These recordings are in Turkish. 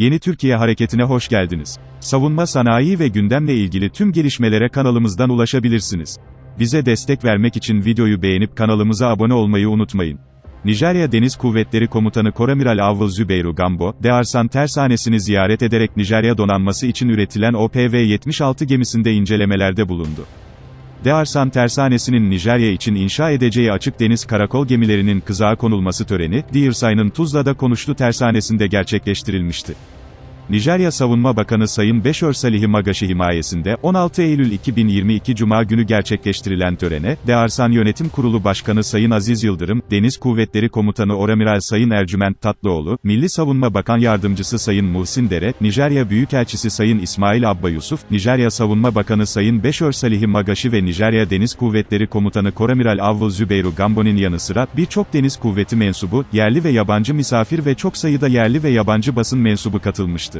Yeni Türkiye Hareketi'ne hoş geldiniz. Savunma sanayi ve gündemle ilgili tüm gelişmelere kanalımızdan ulaşabilirsiniz. Bize destek vermek için videoyu beğenip kanalımıza abone olmayı unutmayın. Nijerya Deniz Kuvvetleri Komutanı Koramiral Avval Zübeyru Gambo, Dearsan tersanesini ziyaret ederek Nijerya donanması için üretilen OPV-76 gemisinde incelemelerde bulundu. Dearsan Tersanesi'nin Nijerya için inşa edeceği açık deniz karakol gemilerinin kızağa konulması töreni, Dearsay'ın Tuzla'da konuştu tersanesinde gerçekleştirilmişti. Nijerya Savunma Bakanı Sayın Beşör Salih Magashi himayesinde, 16 Eylül 2022 Cuma günü gerçekleştirilen törene, Dearsan Yönetim Kurulu Başkanı Sayın Aziz Yıldırım, Deniz Kuvvetleri Komutanı Oramiral Sayın Ercüment Tatlıoğlu, Milli Savunma Bakan Yardımcısı Sayın Muhsin Dere, Nijerya Büyükelçisi Sayın İsmail Abba Yusuf, Nijerya Savunma Bakanı Sayın Beşör Salih Magashi ve Nijerya Deniz Kuvvetleri Komutanı Koramiral Avval Zübeyru Gambo'nun yanı sıra, birçok deniz kuvveti mensubu, yerli ve yabancı misafir ve çok sayıda yerli ve yabancı basın mensubu katılmıştı.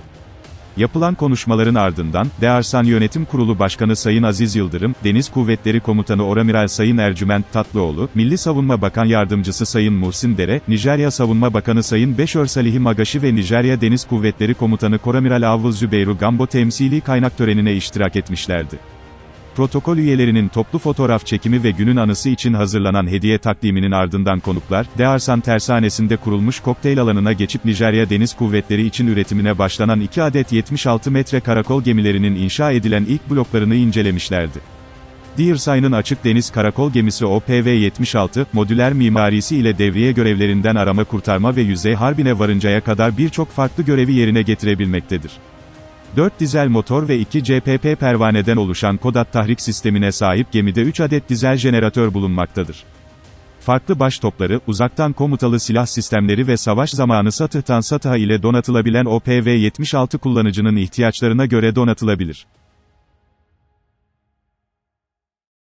Yapılan konuşmaların ardından, Dearsan Yönetim Kurulu Başkanı Sayın Aziz Yıldırım, Deniz Kuvvetleri Komutanı Oramiral Sayın Ercüment Tatlıoğlu, Milli Savunma Bakan Yardımcısı Sayın Muhsin Dere, Nijerya Savunma Bakanı Sayın Beşör Salih Magashi ve Nijerya Deniz Kuvvetleri Komutanı Koramiral Avval Zübeyru Gambo temsili kaynak törenine iştirak etmişlerdi. Protokol üyelerinin toplu fotoğraf çekimi ve günün anısı için hazırlanan hediye takdiminin ardından konuklar, Dearsan Tersanesi'nde kurulmuş kokteyl alanına geçip Nijerya Deniz Kuvvetleri için üretimine başlanan 2 adet 76 metre karakol gemilerinin inşa edilen ilk bloklarını incelemişlerdi. Dearsay'ın açık deniz karakol gemisi OPV-76, modüler mimarisi ile devriye görevlerinden arama kurtarma ve yüzey harbine varıncaya kadar birçok farklı görevi yerine getirebilmektedir. 4 dizel motor ve 2 CPP pervaneden oluşan Kodat tahrik sistemine sahip gemide 3 adet dizel jeneratör bulunmaktadır. Farklı baş topları, uzaktan komutalı silah sistemleri ve savaş zamanı satıhtan satıha ile donatılabilen OPV-76 kullanıcının ihtiyaçlarına göre donatılabilir.